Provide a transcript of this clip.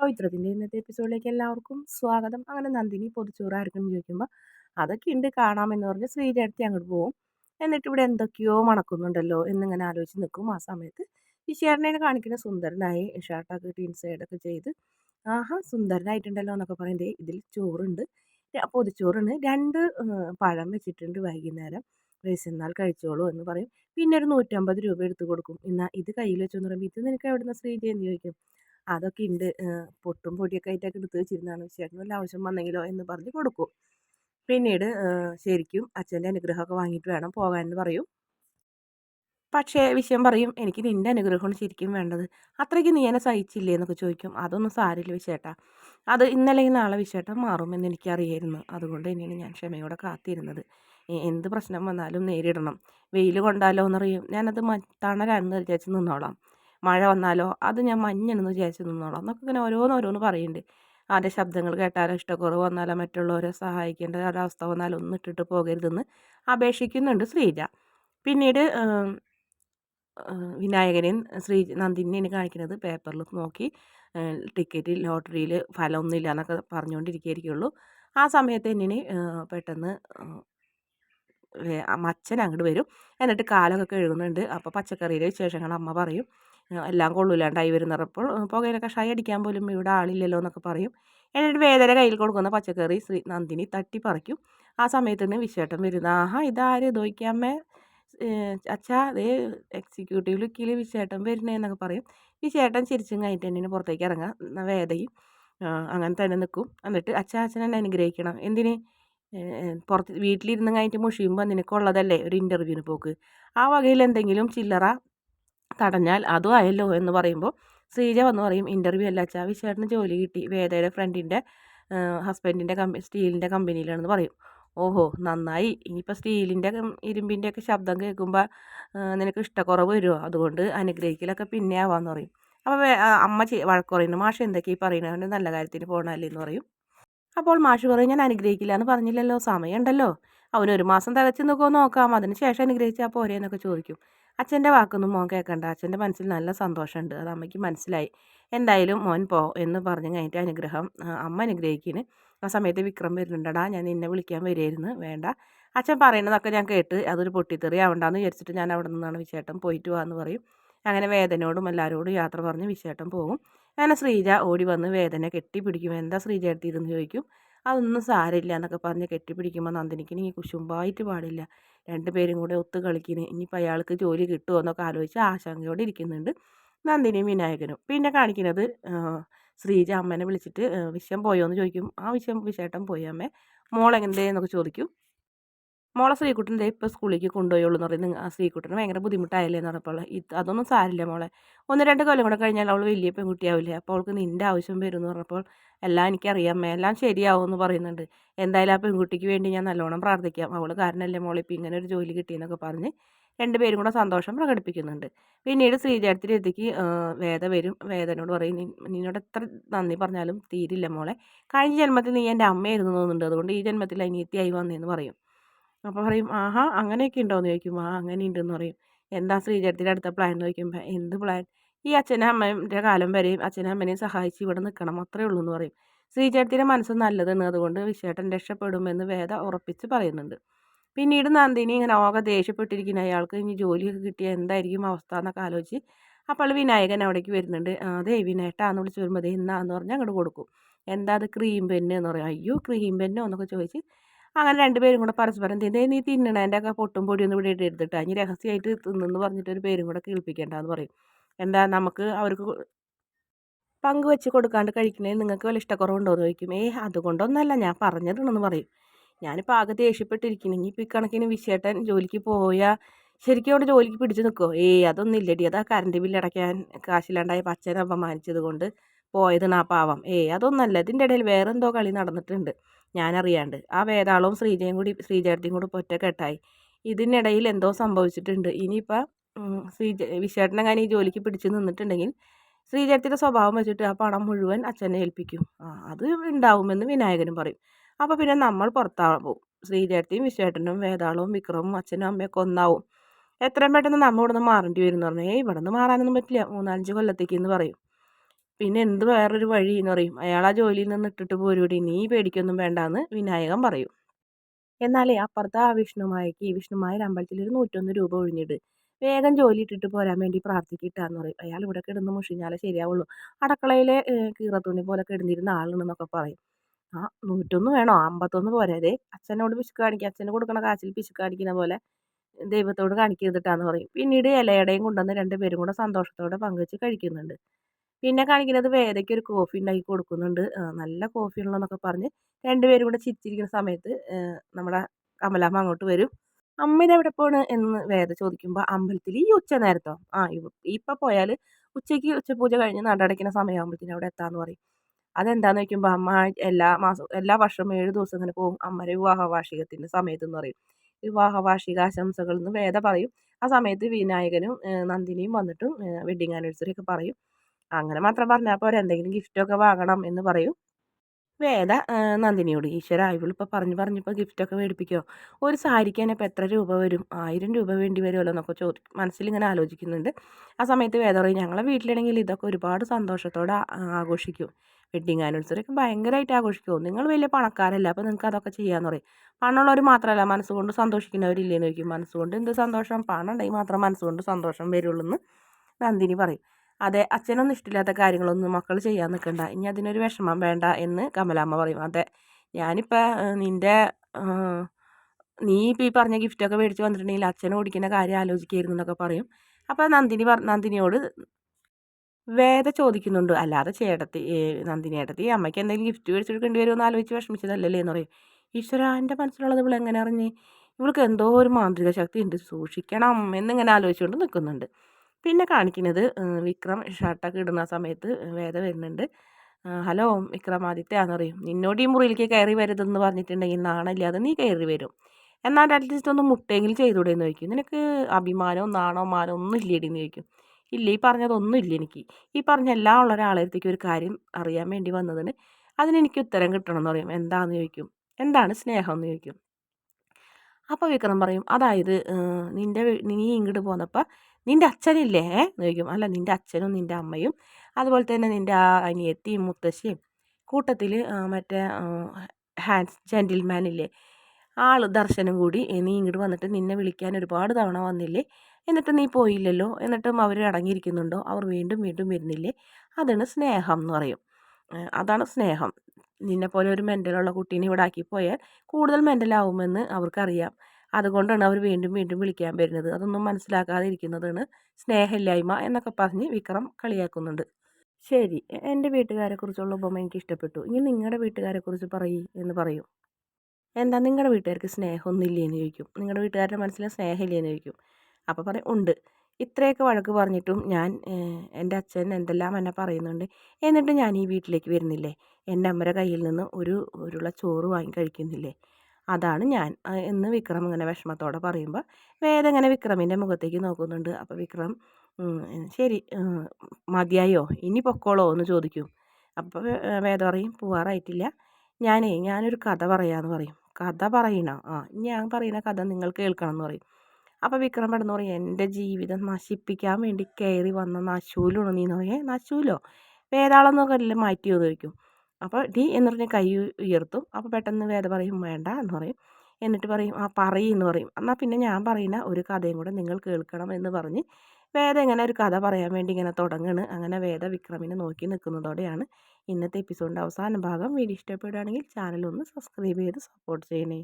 പവിത്രത്തിന്റെ ഇന്നത്തെ എപ്പിസോഡിലേക്ക് എല്ലാവർക്കും സ്വാഗതം. അങ്ങനെ നന്ദിനി പൊതിച്ചോറ് എന്ന് ചോദിക്കുമ്പോൾ അതൊക്കെ ഉണ്ട് കാണാമെന്ന് പറഞ്ഞ് ശ്രീചേട്ടത്തി അങ്ങോട്ട് പോകും എന്നിട്ട് ഇവിടെ എന്തൊക്കെയോ മണക്കുന്നുണ്ടല്ലോ എന്നിങ്ങനെ ആലോചിച്ച് നിൽക്കും ആ സമയത്ത് വിശേഷനെ കാണിക്കുന്ന സുന്ദരനായി ഷർട്ടൊക്കെ ടീൻ സൈഡൊക്കെ ചെയ്ത് ആഹാ സുന്ദരനായിട്ടുണ്ടല്ലോ എന്നൊക്കെ പറയുന്നത് ഇതിൽ ചോറുണ്ട്. പൊതിച്ചോറിന് രണ്ട് പഴം വെച്ചിട്ടുണ്ട് വൈകുന്നേരം. വിശന്നാൽ കഴിച്ചോളൂ എന്ന് പറയും. പിന്നെ ഒരു നൂറ്റമ്പത് രൂപ എടുത്തു കൊടുക്കും. എന്നാൽ ഇത് കയ്യിൽ വെച്ചെന്ന് പറയുമ്പോൾ ഇത് നിനക്ക് എവിടെ നിന്ന് എന്ന് ചോദിക്കും. അതൊക്കെ ഉണ്ട് പൊട്ടും പൊടിയൊക്കെ ആയിട്ടൊക്കെ എടുത്ത് വെച്ചിരുന്നതാണ്. ചേട്ടന് വല്ല ആവശ്യം വന്നെങ്കിലോ എന്ന് പറഞ്ഞ് കൊടുക്കും. പിന്നീട് ശരിക്കും അച്ഛന്റെ അനുഗ്രഹമൊക്കെ വാങ്ങിയിട്ട് വേണം പോകാനെന്ന് പറയും. പക്ഷേ വിഷയം പറയും എനിക്ക് നിന്റെ അനുഗ്രഹമാണ് ശരിക്കും വേണ്ടത്. അത്രയ്ക്ക് നീ എന്നെ സഹിച്ചില്ലേ? എന്നൊക്കെ ചോദിക്കും. അതൊന്നും സാരില്ല വിശേട്ടാ അത് ഇന്നലെ നാളെ വിശേട്ടം മാറുമെന്ന് എനിക്കറിയായിരുന്നു. അതുകൊണ്ട് തന്നെയാണ് ഞാൻ ക്ഷമയോടെ കാത്തിരുന്നത്. എന്ത് പ്രശ്നം വന്നാലും നേരിടണം. വെയിൽ കൊണ്ടാലോ എന്നറിയും. ഞാനത് തണലാണെന്ന് വിചാരിച്ച് നിന്നോളാം. മഴ വന്നാലോ? അത് ഞാൻ മഞ്ഞെന്ന് വിചാരിച്ച് നിന്നോളാം. എന്നൊക്കെ ഇങ്ങനെ ഓരോന്ന് ഓരോന്ന് പറയുന്നുണ്ട് ആദ്യ ശബ്ദങ്ങൾ കേട്ടാലോ ഇഷ്ടക്കുറവ് വന്നാലോ മറ്റുള്ളവരെ സഹായിക്കേണ്ട ഒരവസ്ഥ വന്നാലോ ഒന്നും ഇട്ടിട്ട് പോകരുതെന്ന് അപേക്ഷിക്കുന്നുണ്ട് ശ്രീജ. പിന്നീട് വിനായകനെയും ശ്രീ നന്ദിനെയാണ് കാണിക്കുന്നത് പേപ്പറിൽ നോക്കി. ടിക്കറ്റ് ലോട്ടറിയിൽ ഫലമൊന്നുമില്ല എന്നൊക്കെ പറഞ്ഞുകൊണ്ടിരിക്കുകയായിരിക്കുള്ളൂ. ആ സമയത്ത് എന്നെ പെട്ടെന്ന് അച്ഛൻ അങ്ങോട്ട് വരും. എന്നിട്ട് കാലൊക്കെ കഴുകുന്നുണ്ട്. അപ്പോൾ പച്ചക്കറിയിലെ വിശേഷങ്ങൾ അമ്മ പറയും. എല്ലാം കൊള്ളൂലാണ്ടായി വരുന്നപ്പോൾ പുകയില കഷായം അടിക്കാൻ പോലും ഇവിടെ ആളില്ലല്ലോ എന്നൊക്കെ പറയും. എന്നിട്ട് വേദന കയ്യിൽ കൊടുക്കുന്ന പച്ചക്കറി ശ്രീ നന്ദിനി തട്ടി പറിക്കും. ആ സമയത്ത് വിശേഷം വരുന്ന. ആഹാ ഇതാര്? ദോയ്ക്കാമ്മേ അച്ഛാ അതേ എക്സിക്യൂട്ടീവ് ലുക്കിൽ വിശേഷം വരുന്നതെന്നൊക്കെ പറയും. വിശേഷം ചിരിച്ചും കഴിഞ്ഞിട്ട് എന്നെ പുറത്തേക്ക് ഇറങ്ങാം വേദയും അങ്ങനെ തന്നെ നിൽക്കും. എന്നിട്ട് അച്ഛാ അച്ഛനെ അനുഗ്രഹിക്കണം. എന്തിന്? പുറത്ത് വീട്ടിലിരുന്ന് കഴിഞ്ഞിട്ട് മുഷിയുമ്പോൾ നിനക്കുള്ളതല്ലേ ഒരു ഇന്റർവ്യൂവിന് പോക്ക്. ആ വകയിൽ എന്തെങ്കിലും ചില്ലറ തടഞ്ഞാൽ അതും ആയല്ലോ എന്ന് പറയുമ്പോൾ ശ്രീജ വന്ന് പറയും ഇന്റർവ്യൂ അല്ല അച്ഛാ വിശേഷന് ജോലി കിട്ടി. വേദയുടെ ഫ്രണ്ടിന്റെ ഹസ്ബൻഡിന്റെ കമ്പനി സ്റ്റീലിന്റെ കമ്പനിയിലാണെന്ന് പറയും. ഓഹോ നന്നായി. ഇനിയിപ്പോൾ സ്റ്റീലിന്റെ ഇരുമ്പിന്റെ ഒക്കെ ശബ്ദം കേൾക്കുമ്പോൾ നിനക്ക് ഇഷ്ടക്കുറവ് വരുമോ? അതുകൊണ്ട് അനുഗ്രഹിക്കലൊക്കെ പിന്നെ ആവാമെന്ന് പറയും. അപ്പോൾ അമ്മ വഴക്ക് പറയുന്നു മാഷ് എന്തൊക്കെയാണ് പറയുന്നത്? നല്ല കാര്യത്തിന് പോകണമല്ലേ എന്ന് പറയും. അപ്പോൾ മാഷ് പറയും ഞാൻ അനുഗ്രഹിക്കില്ല എന്ന് പറഞ്ഞില്ലല്ലോ സമയമുണ്ടല്ലോ. അവനൊരു മാസം തികച്ച് നിൽക്കുമോ നോക്കാം. അതിന് ശേഷം അനുഗ്രഹിച്ചാൽ പോരെ എന്നൊക്കെ ചോദിക്കും. അച്ഛന്റെ വാക്കൊന്നും മോൻ കേൾക്കണ്ട. അച്ഛന്റെ മനസ്സിൽ നല്ല സന്തോഷമുണ്ട്. അത് അമ്മയ്ക്ക് മനസ്സിലായി. എന്തായാലും മോൻ പോ എന്ന് പറഞ്ഞു കഴിഞ്ഞിട്ട് അനുഗ്രഹം അമ്മ അനുഗ്രഹിക്കുന്നു ആ സമയത്ത് വിക്രം വരുന്നുണ്ടടാ ഞാൻ നിന്നെ വിളിക്കാൻ വരുമായിരുന്നു വേണ്ട. അച്ഛൻ പറയുന്നതൊക്കെ ഞാൻ കേട്ട് അതൊരു പൊട്ടിത്തെറി ആവണ്ടെന്ന് വിചാരിച്ചിട്ട് ഞാൻ അവിടെ നിന്നാണ് വിശേഷം പോയിട്ട് വാന്ന് പറയും. അങ്ങനെ വേദനയോടും എല്ലാവരോടും യാത്ര പറഞ്ഞ് വിശേഷം പോകും. അങ്ങനെ ശ്രീജ ഓടി വന്ന് വേദന കെട്ടിപ്പിടിക്കും. എന്താ ശ്രീജ എടുത്തിരുന്ന്? ചോദിക്കും. അതൊന്നും സാരമില്ല എന്നൊക്കെ പറഞ്ഞ് കെട്ടിപ്പിടിക്കുമ്പോൾ നന്ദിനിക്ക് നീ കുശുമ്പായിട്ട് പാടില്ല. രണ്ടുപേരും കൂടെ ഒത്തു കളിക്കുന്നു ഇനിയിപ്പോൾ അയാൾക്ക് ജോലി കിട്ടുമോ എന്നൊക്കെ ആലോചിച്ച് ആശങ്കയോടെ ഇരിക്കുന്നുണ്ട് നന്ദിനിയും വിനായകനും. പിന്നെ കാണിക്കുന്നത് ശ്രീജ അമ്മേനെ വിളിച്ചിട്ട് വിഷം പോയോ എന്ന് ചോദിക്കും. ആ വിഷം വിശേഷം പോയി അമ്മേ? മോളെങ്ങനെ എന്നൊക്കെ ചോദിക്കും. മോളെ ശ്രീകുട്ടന്റെ ഇപ്പോൾ സ്കൂളിലേക്ക് കൊണ്ടുപോയുള്ളൂ എന്ന് പറയുന്നത് ആ ശ്രീകുട്ടന് ഭയങ്കര ബുദ്ധിമുട്ടായില്ലേ എന്ന് പറഞ്ഞപ്പോൾ ഇത് അതൊന്നും സാരില്ല മോളെ. ഒന്ന് രണ്ട് കൊല്ലം കൂടെ കഴിഞ്ഞാൽ അവൾ വലിയ പെൺകുട്ടിയാവില്ലേ. അപ്പോൾ അവൾക്ക് നിന്റെ ആവശ്യം വരും എന്ന് പറഞ്ഞപ്പോൾ എല്ലാം എനിക്കറിയാം എല്ലാം ശരിയാവും എന്ന് പറയുന്നുണ്ട്. എന്തായാലും ആ പെൺകുട്ടിക്ക് വേണ്ടി ഞാൻ നല്ലോണം പ്രാർത്ഥിക്കാം. അവൾ കാരണമല്ലേ മോളെ ഇപ്പോൾ ഇങ്ങനെ ഒരു ജോലി കിട്ടിയെന്നൊക്കെ പറഞ്ഞ് രണ്ടുപേരും കൂടെ സന്തോഷം പ്രകടിപ്പിക്കുന്നുണ്ട്. പിന്നീട് ശ്രീചാരത്തിന്റെ അടുത്തേക്ക് വേദ വരും. വേദനോട് പറയും നിന്നോട് എത്ര നന്ദി പറഞ്ഞാലും തീരില്ല മോളെ. കഴിഞ്ഞ ജന്മത്തിൽ നീ എന്റെ അമ്മയായിരുന്നു തോന്നുന്നുണ്ട്. അതുകൊണ്ട് ഈ ജന്മത്തിൽ അനിയത്തിയായി വന്നേന്ന് പറയും. അപ്പോൾ പറയും ആഹാ അങ്ങനെയൊക്കെ ഉണ്ടോയെന്ന് ചോദിക്കും. ആ അങ്ങനെ ഉണ്ടെന്ന് പറയും. എന്താ ശ്രീചേട്ടത്തിന്റെ അടുത്ത പ്ലാൻ എന്ന് ചോദിക്കുമ്പോൾ എന്ത് പ്ലാൻ ഈ അച്ഛനും അമ്മേന്റെ കാലം വരെയും അച്ഛനും അമ്മേനെയും സഹായിച്ച് ഇവിടെ നിൽക്കണം അത്രേ ഉള്ളൂ എന്ന് പറയും. ശ്രീചേട്ടത്തിന്റെ മനസ്സ് നല്ലതാണ്. അതുകൊണ്ട് വിശേട്ടൻ രക്ഷപ്പെടുമെന്ന് വേദ ഉറപ്പിച്ച് പറയുന്നുണ്ട്. പിന്നീട് നന്ദിനി ഇങ്ങനെ ആകെ ദേഷ്യപ്പെട്ടിരിക്കുന്ന. അയാൾക്ക് ഇനി ജോലിയൊക്കെ കിട്ടിയ എന്തായിരിക്കും അവസ്ഥ എന്നൊക്കെ ആലോചിച്ച് അപ്പോൾ വിനായകൻ അവിടേക്ക് വരുന്നുണ്ട്. അതെ വിനേട്ടാന്ന് വിളിച്ച് വരുമ്പോൾ എന്നാന്ന് പറഞ്ഞാൽ അങ്ങോട്ട് കൊടുക്കും. എന്താ അത് ക്രീം പെന്ന്? എന്ന് പറയും. അയ്യോ ക്രീം പെന്നോ? എന്നൊക്കെ ചോദിച്ച് അങ്ങനെ രണ്ടുപേരും കൂടെ പരസ്പരം തിന്നേ നീ തിന്നണേന്റെ ഒക്കെ പൊട്ടും പൊടിയൊന്നും ഇവിടെ എടുത്തിട്ട് ഇനി രഹസ്യമായിട്ട് തിന്നെന്ന് പറഞ്ഞിട്ട് ഒരു പേരും കൂടെ കേൾപ്പിക്കേണ്ടെന്ന് പറയും. എന്താ നമുക്ക് അവർക്ക് പങ്ക് വെച്ച് കൊടുക്കാണ്ട് കഴിക്കണേ നിങ്ങൾക്ക് വല്ല ഇഷ്ടക്കുറവുണ്ടോ എന്ന് ചോദിക്കും. ഏ അതുകൊണ്ടൊന്നല്ല ഞാൻ പറഞ്ഞതാണെന്ന് പറയും. ഞാനിപ്പോൾ ആകെ ദേഷ്യപ്പെട്ടിരിക്കുന്നു. ഇപ്പോൾ കണക്കിന് വിശേട്ടൻ ജോലിക്ക് പോയാൽ ശരിക്കും അവിടെ ജോലിക്ക് പിടിച്ചു നിൽക്കുമോ ഏയ് അതൊന്നും ഇല്ലടി. അതാ കറണ്ട് ബില്ല് അടയ്ക്കാൻ കാശില്ലാണ്ടായ പച്ചനെ അപമാനിച്ചത് കൊണ്ട് പോയതാണ് ആ പാവം. ഏയ് അതൊന്നല്ല. ഇതിന്റെ ഇടയിൽ വേറെ എന്തോ കളി നടന്നിട്ടുണ്ട്. ഞാനറിയാണ്ട്. ആ വേതാളവും ശ്രീജയും കൂടി ശ്രീജേട്ടയും കൂടി ഒറ്റക്കെട്ടായി. ഇതിനിടയിൽ എന്തോ സംഭവിച്ചിട്ടുണ്ട്. ഇനിയിപ്പോൾ ശ്രീജ വിശേട്ടനെങ്ങാനും ഈ ജോലിക്ക് പിടിച്ചു നിന്നിട്ടുണ്ടെങ്കിൽ ശ്രീജേട്ടത്തിന്റെ സ്വഭാവം വെച്ചിട്ട് ആ പണം മുഴുവൻ അച്ഛനെ ഏൽപ്പിക്കും. ആ അത് ഉണ്ടാവുമെന്ന് വിനായകനും പറയും. അപ്പോൾ പിന്നെ നമ്മൾ പുറത്താവും ശ്രീജേട്ടത്തിയും വിശേട്ടനും വേതാളവും വിക്രമും അച്ഛനും അമ്മയൊക്കെ ഒന്നാവും. എത്രയും പെട്ടെന്ന് നമ്മൾ ഇവിടുന്ന് മാറേണ്ടി വരും എന്ന് പറഞ്ഞു ഏയ് ഇവിടുന്ന് മാറാനൊന്നും പറ്റില്ല. മൂന്നാലഞ്ച് കൊല്ലത്തേക്ക് എന്ന് പറയും. പിന്നെ എന്ത് വേറൊരു വഴി എന്ന് പറയും. അയാൾ ആ ജോലിയിൽ നിന്ന് ഇട്ടിട്ട് പോരൂടി നീ പേടിക്കൊന്നും വേണ്ടാന്ന് വിനായകൻ പറയും. എന്നാലേ അപ്പുറത്തെ ആ വിഷ്ണുമായക്ക് വിഷ്ണുമായ അമ്പലത്തിൽ ഒരു നൂറ്റൊന്ന് രൂപ ഒഴിഞ്ഞിട്ട് വേഗം ജോലി ഇട്ടിട്ട് പോരാൻ വേണ്ടി പ്രാർത്ഥിക്കിട്ടാന്ന് പറയും. അയാൾ ഇവിടെ കിടന്ന് മുഷിഞ്ഞാലേ ശരിയാവുള്ളൂ. അടക്കളയിലെ കീറത്തുണി പോലെ കിടന്നിരുന്ന ആളുണ്ടെന്നൊക്കെ പറയും. ആ നൂറ്റൊന്ന് വേണോ? അമ്പത്തൊന്ന് പോരെ. അതെ അച്ഛനോട് പിശുക്ക് കാണിക്കുക അച്ഛന് കൊടുക്കണ കാശിൽ പിശുക്ക് കാണിക്കുന്ന പോലെ ദൈവത്തോട് കാണിക്കരുതിട്ടാന്ന് പറയും. പിന്നീട് ഇലയുടെയും കൊണ്ടുവന്ന് രണ്ടുപേരും കൂടെ സന്തോഷത്തോടെ പങ്കുവെച്ച് കഴിക്കുന്നുണ്ട്. പിന്നെ കാണിക്കുന്നത് വേദയ്ക്ക് ഒരു കോഫി ഉണ്ടാക്കി കൊടുക്കുന്നുണ്ട്. നല്ല കോഫി ഉള്ളതെന്നൊക്കെ പറഞ്ഞ് രണ്ടുപേരും കൂടെ ചിരിച്ചിരിക്കുന്ന സമയത്ത് നമ്മുടെ കമലാമ്മ അങ്ങോട്ട് വരും. അമ്മ ഇതെവിടെ പോണ്? എന്ന് വേദ ചോദിക്കുമ്പോൾ അമ്പലത്തിൽ ഈ ഉച്ച നേരത്തോ? ആ ഇപ്പം പോയാൽ ഉച്ചയ്ക്ക് ഉച്ചപൂജ കഴിഞ്ഞ് നടടയ്ക്കുന്ന സമയമാകുമ്പോഴത്തേനും അവിടെ എത്താമെന്ന് പറയും. അതെന്താന്ന്? വെക്കുമ്പോൾ അമ്മ എല്ലാ മാസം എല്ലാ വർഷവും ഏഴ് ദിവസം ഇങ്ങനെ പോകും. അമ്മയുടെ വിവാഹ വാർഷികത്തിന്റെ സമയത്തെന്ന് പറയും. വിവാഹ വാർഷിക ആശംസകൾ എന്ന് വേദ പറയും. ആ സമയത്ത് വിനായകനും നന്ദിനിയും വന്നിട്ടും വെഡിങ് ആനിവേഴ്സറി ഒക്കെ പറയും. അങ്ങനെ മാത്രം പറഞ്ഞാൽ പോരെ. എന്തെങ്കിലും ഗിഫ്റ്റൊക്കെ വാങ്ങണം എന്ന് പറയും. വേദ നന്ദിനിയോട് ഈശ്വര ഇവളിപ്പോൾ പറഞ്ഞു പറഞ്ഞിപ്പോൾ ഗിഫ്റ്റൊക്കെ മേടിപ്പിക്കോ. ഒരു സാരിക്ക് തന്നെ ഇപ്പോൾ എത്ര രൂപ വരും? ആയിരം രൂപ വേണ്ടി വരുമല്ലോ എന്നൊക്കെ ചോദിക്കും മനസ്സിലിങ്ങനെ ആലോചിക്കുന്നുണ്ട്. ആ സമയത്ത് വേദ പറയും ഞങ്ങളെ വീട്ടിലാണെങ്കിൽ ഇതൊക്കെ ഒരുപാട് സന്തോഷത്തോടെ ആഘോഷിക്കും. വെഡ്ഡിങ് ആനിവേഴ്സറി ഒക്കെ ഭയങ്കരമായിട്ട് ആഘോഷിക്കും. നിങ്ങൾ വലിയ പണക്കാരല്ല അപ്പോൾ നിങ്ങൾക്ക് അതൊക്കെ ചെയ്യാമെന്ന് പറയും. പണമുള്ളവർ മാത്രമല്ല മനസ്സുകൊണ്ട് സന്തോഷിക്കുന്നവരില്ലേന്ന് ചോദിക്കും. മനസ്സുകൊണ്ട് എന്ത് സന്തോഷം? പണം ഉണ്ടെങ്കിൽ മാത്രം മനസ്സുകൊണ്ട് സന്തോഷം വരുള്ളൂ എന്ന് നന്ദിനി പറയും. അതെ അച്ഛനൊന്നും ഇഷ്ടമില്ലാത്ത കാര്യങ്ങളൊന്നും മക്കൾ ചെയ്യാൻ നിൽക്കണ്ട ഇനി അതിനൊരു വിഷമം വേണ്ട എന്ന് കമലാമ്മ പറയും. അതെ ഞാനിപ്പോൾ നിന്റെ നീ ഇപ്പോൾ ഈ പറഞ്ഞ ഗിഫ്റ്റൊക്കെ മേടിച്ച് വന്നിട്ടുണ്ടെങ്കിൽ അച്ഛൻ ഓടിക്കുന്ന കാര്യം ആലോചിക്കായിരുന്നു എന്നൊക്കെ പറയും. അപ്പോൾ നന്ദിനി പറ നന്ദിനിയോട് വേദ ചോദിക്കുന്നുണ്ട്. അല്ലാതെ ചേട്ടത്തി നന്ദിനി ഏട്ടത്തി അമ്മയ്ക്ക് എന്തെങ്കിലും ഗിഫ്റ്റ് മേടിച്ച് കൊടുക്കേണ്ടി വരുമെന്ന് ആലോചിച്ച് വിഷമിച്ചതല്ലല്ലേ? എന്ന് പറയും. ഈശ്വര എന്റെ മനസ്സിലുള്ളത് ഇവൾ എങ്ങനെ അറിഞ്ഞ്? ഇവൾക്ക് എന്തോ ഒരു മാന്ത്രിക ശക്തി ഉണ്ട് സൂക്ഷിക്കണം എന്നിങ്ങനെ ആലോചിച്ചുകൊണ്ട് നിൽക്കുന്നുണ്ട് പിന്നെ കാണിക്കുന്നത് വിക്രം ഷർട്ടൊക്കെ ഇടുന്ന സമയത്ത് വേദ വരുന്നുണ്ട്. ഹലോ വിക്രമാദിത്യാന്ന് പറയും നിന്നോട് ഈ മുറിയിലേക്ക് കയറി വരുതെന്ന് പറഞ്ഞിട്ടുണ്ടെങ്കിൽ നാണമില്ലാതെ നീ കയറി വരും. എന്നാൽ അറ്റ്ലീസ്റ്റ് ഒന്ന് മുട്ടെങ്കിലും ചെയ്തുകൂടെ എന്ന് ചോദിക്കും. നിനക്ക് അഭിമാനവും നാണോ മാനോ ഒന്നും ഇല്ലേടി എന്ന് ചോദിക്കും. ഇല്ല ഈ പറഞ്ഞതൊന്നും ഇല്ല എനിക്ക്. ഈ പറഞ്ഞ എല്ലാം ഉള്ള ഒരാളെടുത്തേക്ക് ഒരു കാര്യം അറിയാൻ വേണ്ടി വന്നതിന് അതിനെനിക്ക് ഉത്തരം കിട്ടണം എന്ന് പറയും. എന്താണെന്ന് ചോദിക്കും. എന്താണ് സ്നേഹം എന്ന് ചോദിക്കും. അപ്പോൾ വിക്രം പറയും അതായത് നിന്റെ നീ ഇങ്ങോട്ട് പോന്നപ്പോൾ നിന്റെ അച്ഛനില്ലേ? എന്ന് ചോദിക്കും. അല്ല നിന്റെ അച്ഛനും നിന്റെ അമ്മയും അതുപോലെ തന്നെ നിന്റെ ആ അനിയത്തിയും മുത്തശ്ശിയും കൂട്ടത്തിൽ മറ്റേ ഹാൻഡ്സ് ജെന്റിൽമാൻ ഇല്ലേ? ആൾ ദർശനം കൂടി നീ ഇങ്ങോട്ട് വന്നിട്ട് നിന്നെ വിളിക്കാൻ ഒരുപാട് തവണ വന്നില്ലേ? എന്നിട്ട് നീ പോയില്ലല്ലോ? എന്നിട്ടും അവർ അടങ്ങിയിരിക്കുന്നുണ്ടോ? അവർ വീണ്ടും വീണ്ടും വരുന്നില്ലേ? അതാണ് സ്നേഹം എന്ന് പറയും. അതാണ് സ്നേഹം. നിന്നെപ്പോലെ ഒരു മെന്റലുള്ള കുട്ടീനെ ഇവിടെ ആക്കിപ്പോയാൽ കൂടുതൽ മെന്റലാവുമെന്ന് അവർക്കറിയാം. അതുകൊണ്ടാണ് അവർ വീണ്ടും വീണ്ടും വിളിക്കാൻ വരുന്നത്. അതൊന്നും മനസ്സിലാക്കാതെ ഇരിക്കുന്നതാണ് സ്നേഹമില്ലായ്മ എന്നൊക്കെ പറഞ്ഞ് വിക്രം കളിയാക്കുന്നുണ്ട്. ശരി എന്റെ വീട്ടുകാരെക്കുറിച്ചുള്ള ഉപമ എനിക്ക് ഇഷ്ടപ്പെട്ടു. ഇനി നിങ്ങളുടെ വീട്ടുകാരെക്കുറിച്ച് പറയൂ എന്ന് പറയും. എന്താ നിങ്ങളുടെ വീട്ടുകാർക്ക് സ്നേഹമൊന്നുമില്ലേന്ന് ചോദിക്കും. നിങ്ങളുടെ വീട്ടുകാരുടെ മനസ്സിൽ സ്നേഹമില്ലേന്ന് ചോദിക്കും. അപ്പോൾ പറയും ഉണ്ട്. ഇത്രയൊക്കെ വഴക്ക് പറഞ്ഞിട്ടും ഞാൻ എന്റെ അച്ഛൻ എന്തെല്ലാം എന്നെ പറയുന്നുണ്ട് എന്നിട്ട് ഞാൻ ഈ വീട്ടിലേക്ക് വരുന്നില്ലേ? എന്റെ അമ്മയുടെ കയ്യിൽ നിന്ന് ഒരു ഉരുള ചോറ് വാങ്ങി കഴിക്കുന്നില്ലേ? അതാണ് ഞാൻ. എന്ന് വിക്രം ഇങ്ങനെ വിഷമത്തോടെ പറയുമ്പോൾ വേദ ഇങ്ങനെ വിക്രമിന്റെ മുഖത്തേക്ക് നോക്കുന്നുണ്ട്. അപ്പോൾ വിക്രം ശരി മതിയായോ? ഇനി പൊക്കോളോ എന്ന് ചോദിക്കും. അപ്പോൾ വേദ പറയും പോവാറായിട്ടില്ല. ഞാനേ ഞാനൊരു കഥ പറയാമെന്ന് പറയും. കഥ പറയണ? ആ ഞാൻ പറയുന്ന കഥ നിങ്ങൾ കേൾക്കണം എന്ന് പറയും. അപ്പോൾ വിക്രം പെട്ടെന്ന് പറയും എന്റെ ജീവിതം നശിപ്പിക്കാൻ വേണ്ടി കയറി വന്ന നശൂലാണ് നീ? എന്ന് പറയേ നശൂലോ? വേതാളെന്നൊക്കെ അല്ലേ മാറ്റിയോ എന്ന് അപ്പോൾ ഡി എന്ന് പറഞ്ഞ് കൈ ഉയർത്തും. അപ്പോൾ പെട്ടെന്ന് വേദ പറയും വേണ്ട എന്ന് പറയും. എന്നിട്ട് പറയും ആ എന്ന് പറയും. എന്നാൽ പിന്നെ ഞാൻ പറയുന്ന ഒരു കഥയും കൂടെ നിങ്ങൾ കേൾക്കണം എന്ന് പറഞ്ഞ് വേദ ഇങ്ങനെ ഒരു കഥ പറയാൻ വേണ്ടി ഇങ്ങനെ തുടങ്ങുകയാണ് അങ്ങനെ വേദ വിക്രമിനെ നോക്കി നിൽക്കുന്നതോടെയാണ് ഇന്നത്തെ എപ്പിസോഡിന്റെ അവസാന ഭാഗം. വീഡിയോ ഇഷ്ടപ്പെടുകയാണെങ്കിൽ ചാനൽ ഒന്ന് സബ്സ്ക്രൈബ് ചെയ്ത് സപ്പോർട്ട് ചെയ്യണേ.